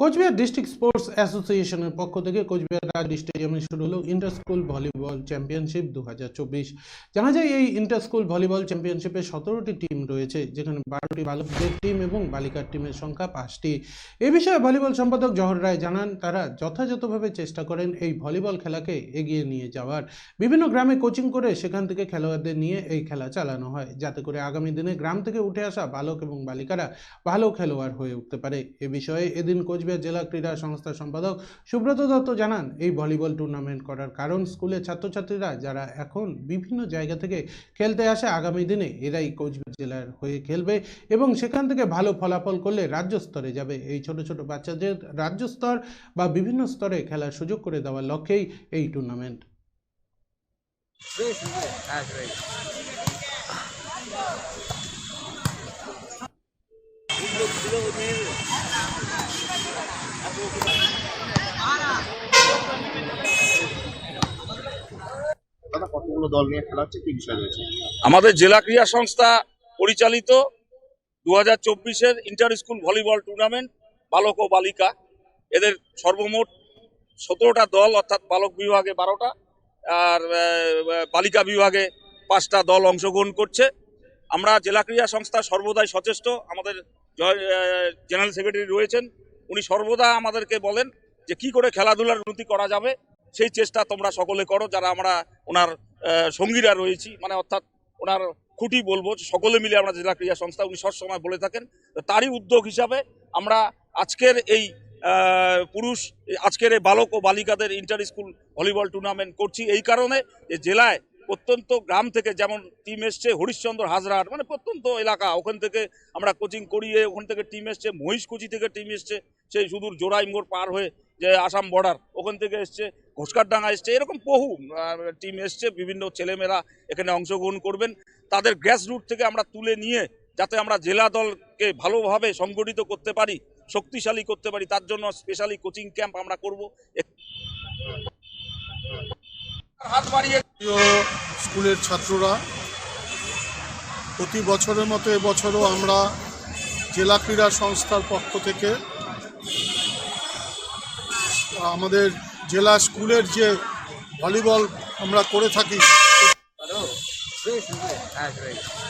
Cooch Behar district sports অ্যাসোসিয়েশনের পক্ষ থেকে কোচবিহার রাজ স্টেডিয়ামে শুরু হলো ইন্টার স্কুল ভলিবল চ্যাম্পিয়নশিপ দু হাজার চব্বিশ। জানা যায় এই ইন্টার স্কুল ভলিবল চ্যাম্পিয়নশিপে সতেরোটি টিম রয়েছে, যেখানে বারোটি বালকদের টিম এবং বালিকার টিমের সংখ্যা পাঁচটি। এ বিষয়ে ভলিবল সম্পাদক জহর রায় জানান, তারা যথাযথভাবে চেষ্টা করেন এই ভলিবল খেলাকে এগিয়ে নিয়ে যাওয়ার। বিভিন্ন গ্রামে কোচিং করে সেখান থেকে খেলোয়াড়দের নিয়ে এই খেলা চালানো হয়, যাতে করে আগামী দিনে গ্রাম থেকে উঠে আসা বালক এবং বালিকারা ভালো খেলোয়াড় হয়ে উঠতে পারে। এ বিষয়ে এদিন কোচবিহার জেলা ক্রীড়া সংস্থার সম্পাদক সুব্রত দত্ত জানান, এই ভলিবল টুর্নামেন্ট করার কারণ স্কুলের ছাত্রছাত্রীরা যারা এখন বিভিন্ন জায়গা থেকে খেলতে আসে, আগামী দিনে এরাই কোচবিহার জেলার হয়ে খেলবে এবং সেখান থেকে ভালো ফলাফল করলে রাজ্য স্তরে যাবে। এই ছোট ছোট বাচ্চাদের রাজ্য স্তর বা বিভিন্ন স্তরে খেলার সুযোগ করে দেওয়ার লক্ষ্যেই এই টুর্নামেন্ট দাদা দল নিয়ে খেলা হচ্ছে, কি বিষয় রয়েছে? আমাদের জেলা ক্রীড়া সংস্থা পরিচালিত দু হাজার চব্বিশের ইন্টার স্কুল ভলিবল টুর্নামেন্ট বালক ও বালিকা। এদের সর্বমোট সতেরোটা দল, অর্থাৎ বালক বিভাগে বারোটা আর বালিকা বিভাগে পাঁচটা দল অংশগ্রহণ করছে। আমরা জেলা ক্রীড়া সংস্থা সর্বদাই সচেষ্ট। আমাদের জেনারেল সেক্রেটারি রয়েছেন। উনি সর্বদা আমাদেরকে বলেন যে কি করে খেলাধুলার উন্নতি করা যাবে, সেই চেষ্টা তোমরা সকলে করো, যারা আমরা ওনার সঙ্গীরা রয়েছি। মানে অর্থাৎ ওনার খুঁটি বলব সকলে মিলে আমরা জেলা ক্রীড়া সংস্থা, উনি সবসময় বলে থাকেন তারই উদ্যোগ হিসাবে আমরা আজকের এই পুরুষ, আজকের এই বালক ও বালিকাদের ইন্টার স্কুল ভলিবল টুর্নামেন্ট করছি এই কারণে যে জেলায় প্রত্যন্ত গ্রাম থেকে যেমন টিম এসছে, হরিশ্চন্দ্র হাজরাট মানে প্রত্যন্ত এলাকা, ওখান থেকে আমরা কোচিং করিয়ে ওখান থেকে টিম এসছে, মহিষকুচি থেকে টিম এসছে, সেই সুদূর জোড়াই মোড় পার হয়ে যে আসাম বর্ডার ওখান থেকে এসছে ঘোষকারডাঙ্গা এসছে এরকম বহু টিম এসছে বিভিন্ন ছেলেমেয়েরা এখানে অংশগ্রহণ করবেন। তাদের গ্যাস রুট থেকে আমরা তুলে নিয়ে যাতে আমরা জেলা দলকে ভালোভাবে সংগঠিত করতে পারি শক্তিশালী করতে পারি তার জন্য স্পেশালি কোচিং ক্যাম্প আমরা করব। হাত বাড়িয়ে স্কুলের ছাত্ররা প্রতি বছরের মতো এবছরও আমরা জেলা ক্রীড়া সংস্থার পক্ষ থেকে আমাদের জেলা স্কুলের যে ভলিবল আমরা করে থাকি